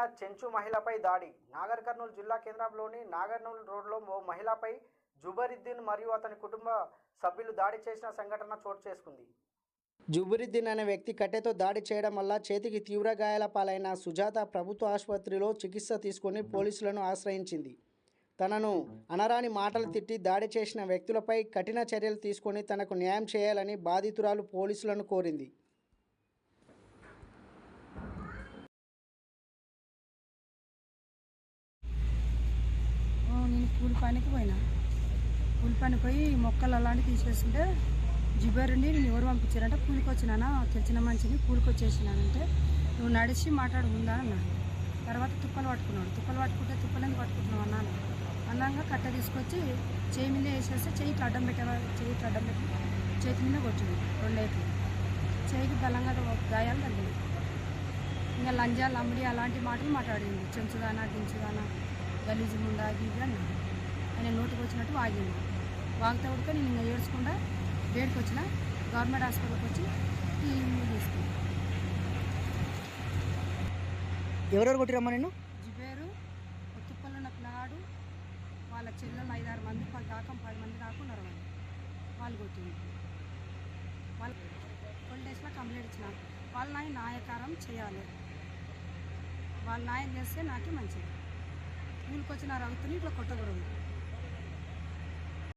జరిగిన చెంచు మహిళపై దాడి. నాగర్ కర్నూలు జిల్లా కేంద్రంలోని నాగర్నూలు రోడ్లో ఓ మహిళపై జుబరిద్దీన్ మరియు అతని కుటుంబ సభ్యులు దాడి చేసిన సంఘటన చోటు చేసుకుంది. జుబరిద్దీన్ అనే వ్యక్తి కట్టెతో దాడి చేయడం వల్ల చేతికి తీవ్ర గాయాల పాలైన సుజాత ప్రభుత్వ ఆసుపత్రిలో చికిత్స తీసుకుని పోలీసులను ఆశ్రయించింది. తనను అనరాని మాటలు తిట్టి దాడి చేసిన వ్యక్తులపై కఠిన చర్యలు తీసుకొని తనకు న్యాయం చేయాలని బాధితురాలు పోలీసులను కోరింది ఓ, నేను కూలి పనికి పోయినా. కూలి పని పోయి మొక్కలు అలాంటివి తీసేస్తుంటే జుబేరుండి నేను ఎవరు పంపించారంటే కూలికి వచ్చినానా తెలిసిన మనిషిని కూలికి వచ్చేసినానంటే నువ్వు నడిచి మాట్లాడుకుందా అన్నాడు. తర్వాత తుప్పలు పట్టుకున్నాడు. తుప్పలు పట్టుకుంటే తుప్పలు ఎందుకు పట్టుకుంటున్నావు అన్నాను. అన్నాక కట్ట తీసుకొచ్చి చేయి మీద వేసేస్తే చేయి అడ్డం పెట్టేవా? చేయి అడ్డం పెట్టి. చేతి మీద కొట్టింది రెండేట్లు చేయికి బలంగా గాయాలు తగ్గింది ఇంకా లంజా లంబడి అలాంటి మాటలు మాట్లాడింది. చెంచుదానా దించుదానా గలీజు ముండా అది ఇది అన్నాడు ఆయన నోటికి వచ్చినట్టు వాగింది. వాగితే ఉడక నేను ఇంకా ఏడ్చుకుండా బయటకు వచ్చిన గవర్నమెంట్ హాస్పిటల్కి వచ్చి టీవీ తీసుకున్నాను ఎవరెవరు కొట్టిరమ్మా నేను జిబేరు తుప్పలు ఉన్న పిల్లగాడు వాళ్ళ చెల్లెలు ఐదారు మంది పది దాకా పది మంది దాకా ఉన్నారు వాళ్ళు. వాళ్ళు కొట్టింది. వాళ్ళు ట్వెల్వ్ డేస్లో కంప్లైంట్ ఇచ్చిన. వాళ్ళ నాయ న్యాయకారం చేయాలి. వాళ్ళ న్యాయం చేస్తే నాకే మంచిది. స్కూల్కి వచ్చిన రైతుని ఇట్లా కొట్టకూడదు.